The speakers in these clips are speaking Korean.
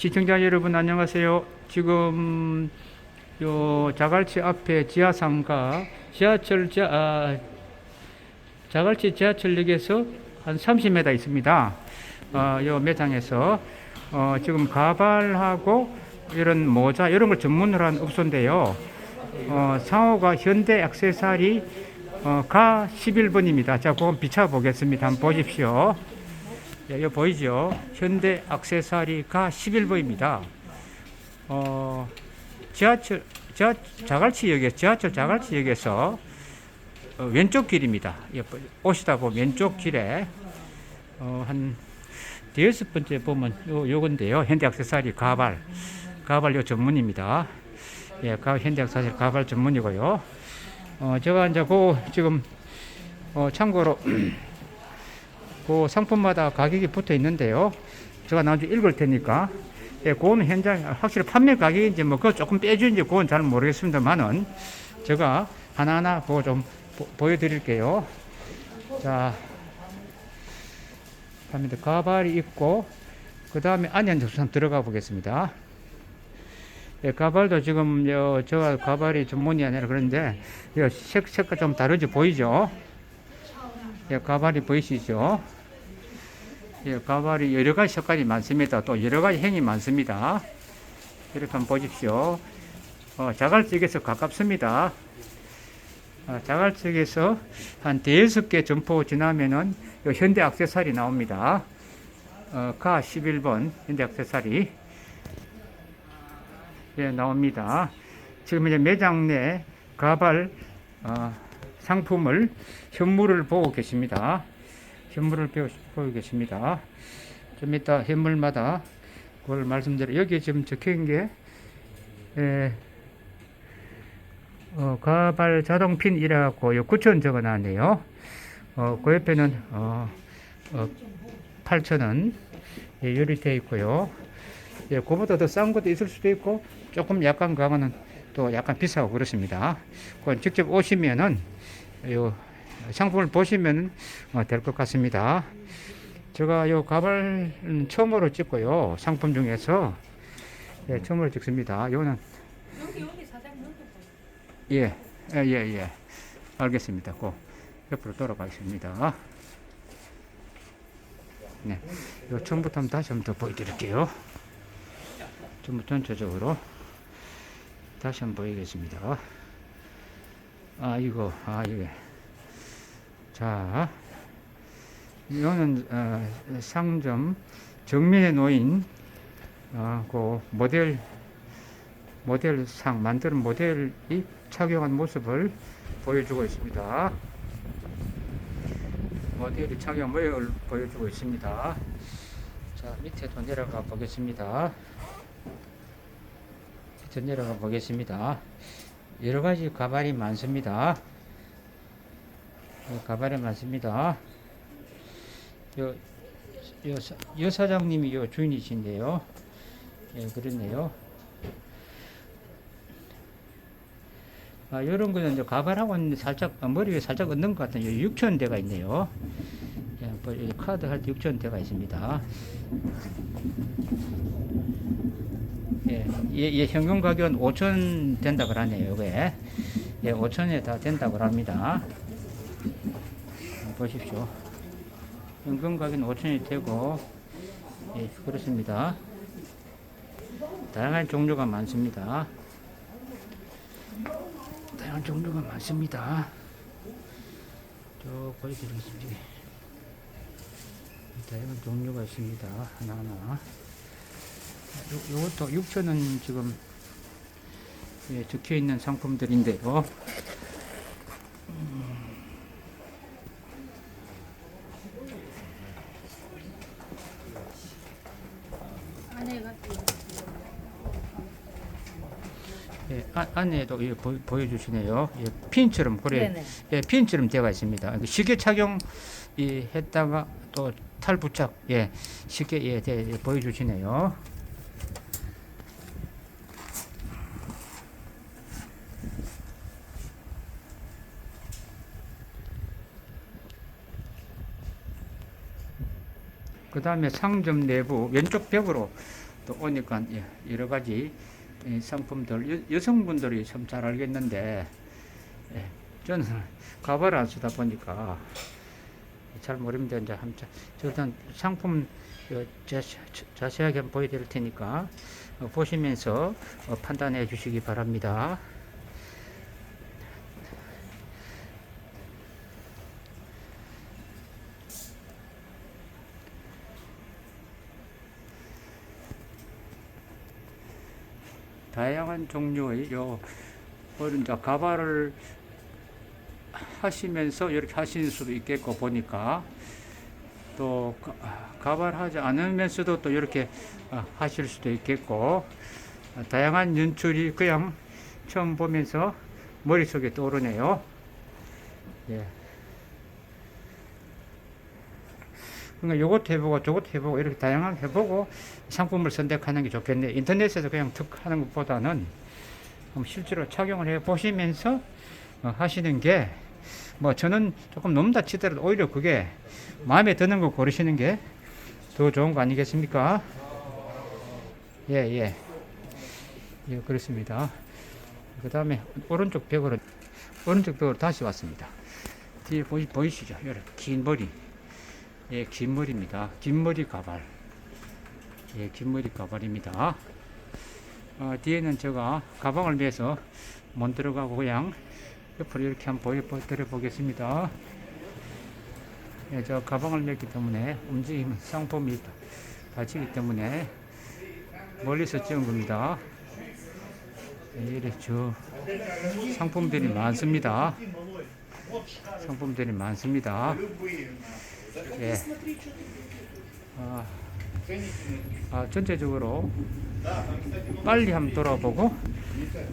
시청자 여러분 안녕하세요. 지금 요 자갈치 앞에 지하상가 지하철 자, 아, 자갈치 지하철역에서 한 30m 있습니다. 어, 요 매장에서 어, 지금 가발하고 이런 모자 이런 걸 전문으로 한 업소인데요. 어, 상호가 현대 액세서리 어, 가 11번입니다. 자, 그건 비춰 보겠습니다. 한번 보십시오. 예, 여기 보이죠? 현대 액세서리가 11번입니다. 어, 지하철, 지하, 자갈치역에, 지하철 자갈치역에서 어, 왼쪽 길입니다. 예, 보- 오시다 보면 왼쪽 길에 어, 한 대여섯 번째 보면 요, 요건데요. 현대 액세서리 가발. 가발 요 전문입니다. 예, 가, 현대 액세서리 가발 전문이고요. 어, 제가 이제 그 지금 어, 참고로 그 상품마다 가격이 붙어 있는데요. 제가 나중에 읽을 테니까 예, 그거는 현장 확실히 판매 가격인지 뭐 그거 조금 빼주는지 그건 잘 모르겠습니다만은 제가 하나하나 그거 좀 보, 보여드릴게요. 자, 합니다. 가발이 있고 그 다음에 이제 우선 들어가 보겠습니다. 예, 가발도 지금 요, 저 가발이 전문이 아니라 그런데 요 색, 색깔 좀 다르지 보이죠? 예, 가발이 보이시죠? 예, 가발이 여러 가지 색깔이 많습니다. 또 여러 가지 행이 많습니다. 이렇게 한번 보십시오. 어, 자갈쪽에서 가깝습니다. 어, 자갈쪽에서 한 대여섯 개 점포 지나면은 요 현대 액세서리 나옵니다. 어, 가 11번 현대 액세서리. 예, 나옵니다. 지금 이제 매장 내 가발 어, 상품을 현물을 보고 계십니다. 현물을 보고 계십니다. 좀 이따 현물마다 그걸 말씀드려 여기 지금 적혀 있는 게 에, 어, 가발 자동 핀 이라고 요 9천 적어 놨네요. 어, 그 옆에는 어, 어, 8천원 예, 요리되어 있고요. 예, 그보다 더 싼 것도 있을 수도 있고 조금 약간 가면은 또 약간 비싸고 그렇습니다. 그건 직접 오시면은 요 상품을 보시면 어, 될것 같습니다. 제가 요 가발 음, 처음으로 찍고요. 상품 중에서 예, 처음으로 찍습니다. 요는 여기 여기 사장님. 예, 예, 예, 예. 알겠습니다. 고 옆으로 돌아가겠습니다. 네, 요 처음부터 한번 다시 한번 더 보여드릴게요. 전부 전체적으로 다시 한번 보이겠습니다. 아, 이거, 아, 이게. 자, 이거는 어, 상점 정면에 놓인 어, 그 모델 모델상 만드는 모델이 착용한 모습을 보여주고 있습니다. 모델이 착용 모습을 보여주고 있습니다. 자 밑에도 내려가 보겠습니다. 밑에 내려가 보겠습니다. 여러 가지 가발이 많습니다. 예, 가발이 많습니다. 요, 요, 사- 여 사장님이 요 주인이신데요. 예, 그렇네요. 아, 요런 거는 이제 가발하고는 살짝, 아, 머리 위에 살짝 얹는 것 같은 6천 대가 있네요. 이 카드 할 때 6천 대가 있습니다. 예, 예, 예, 현금 가격은 5천 된다 그러네요, 요게. 예, 5천에 다 된다고 합니다. 아, 보십시오. 현금 가격은 5천이 되고, 예, 그렇습니다. 다양한 종류가 많습니다. 다양한 종류가 많습니다. 쭉 보여드리겠습니다. 다양한 종류가 있습니다. 하나하나. 요, 요것도 6,000원 지금 예, 적혀 있는 상품들인데요. 안 아, 안에도 예, 보, 보여주시네요. 예, 핀처럼 그래 네네. 예, 핀처럼 되어 있습니다. 그 시계 착용 이, 했다가 또 탈부착 예, 쉽게 예, 대- 예, 보여주시네요. 그 다음에 상점 내부 왼쪽 벽으로 또 오니까 예, 여러 가지 이 상품들 여, 여성분들이 참 잘 알겠는데 예, 저는 가발을 안 쓰다 보니까 잘 모릅니다. 이제 한번 일단 상품 어, 자, 자, 자세하게 보여드릴 테니까 어, 보시면서 어, 판단해 주시기 바랍니다. 다양한 종류의 요 이제 가발을 하시면서 이렇게 하실 수도 있겠고 보니까 또 가- 가발하지 않으면서도 또 이렇게 아, 하실 수도 있겠고 아, 다양한 연출이 그냥 처음 보면서 머릿속에 떠오르네요. 예. 그러니까 요것 해보고 저것 해보고 이렇게 다양하게 해보고 상품을 선택하는 게 좋겠네. 인터넷에서 그냥 툭 하는 것보다는 실제로 착용을 해 보시면서 어, 하시는 게 뭐 저는 조금 넘다 치더라도 오히려 그게 마음에 드는 거 고르시는 게 더 좋은 거 아니겠습니까? 예, 예. 예, 그렇습니다. 그 다음에 오른쪽 벽으로, 오른쪽 벽으로 다시 왔습니다. 뒤에 보이, 보이시죠? 이렇게 긴 머리. 예, 긴 머리입니다. 긴 머리 가발. 예, 긴 머리 가발입니다. 어, 뒤에는 제가 가방을 매서 못 들어가고 그냥 옆으로 이렇게 한번 보여드려 보겠습니다. 예, 저 가방을 맸기 때문에 움직이면 상품이 다- 다치기 때문에 멀리서 찍은 겁니다. 예, 이렇게 저 상품들이 많습니다. 상품들이 많습니다. 예. 아, 아, 전체적으로 빨리 한번 돌아보고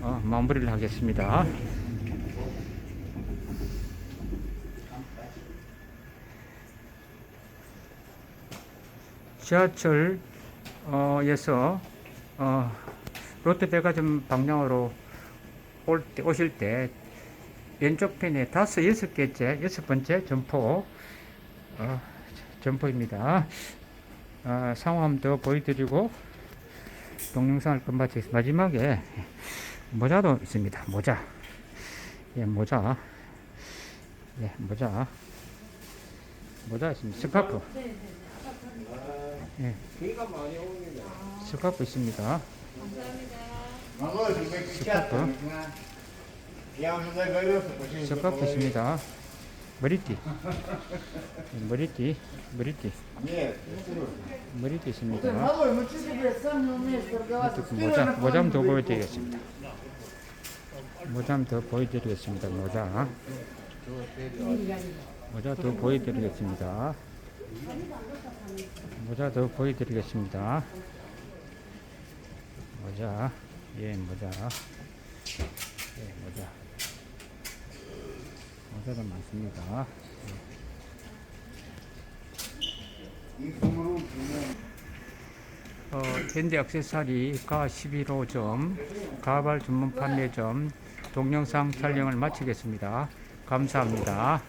어, 마무리를 하겠습니다. 지하철에서 어, 롯데백화점 방향으로 올 때, 오실 때 왼쪽 편에 다섯 여섯 개째 여섯 번째 점포 어, 점포입니다. 아, 상황 더 보여드리고 동영상을 끝마치겠습니다. 마지막에 모자도 있습니다. 모자. 예, 모자. 예, 모자. 모자 있습니다. 스카프. 예, 스카프 있습니다. 스카프. 스카프 있습니다. 머리띠. 예, 머리띠. 머리띠. 머리띠 있습니다. 또 모자, 모자 좀더 보여드리겠습니다. 모자 좀더 보여드리겠습니다. 모자. 모자 더 보여드리겠습니다. 모자 더 보여드리겠습니다. 모자, 예, 모자. 예, 모자. 모자도 많습니다. 어, 밴드 액세서리 가 11호점 가발 전문 판매점 동영상 촬영을 마치겠습니다. 감사합니다.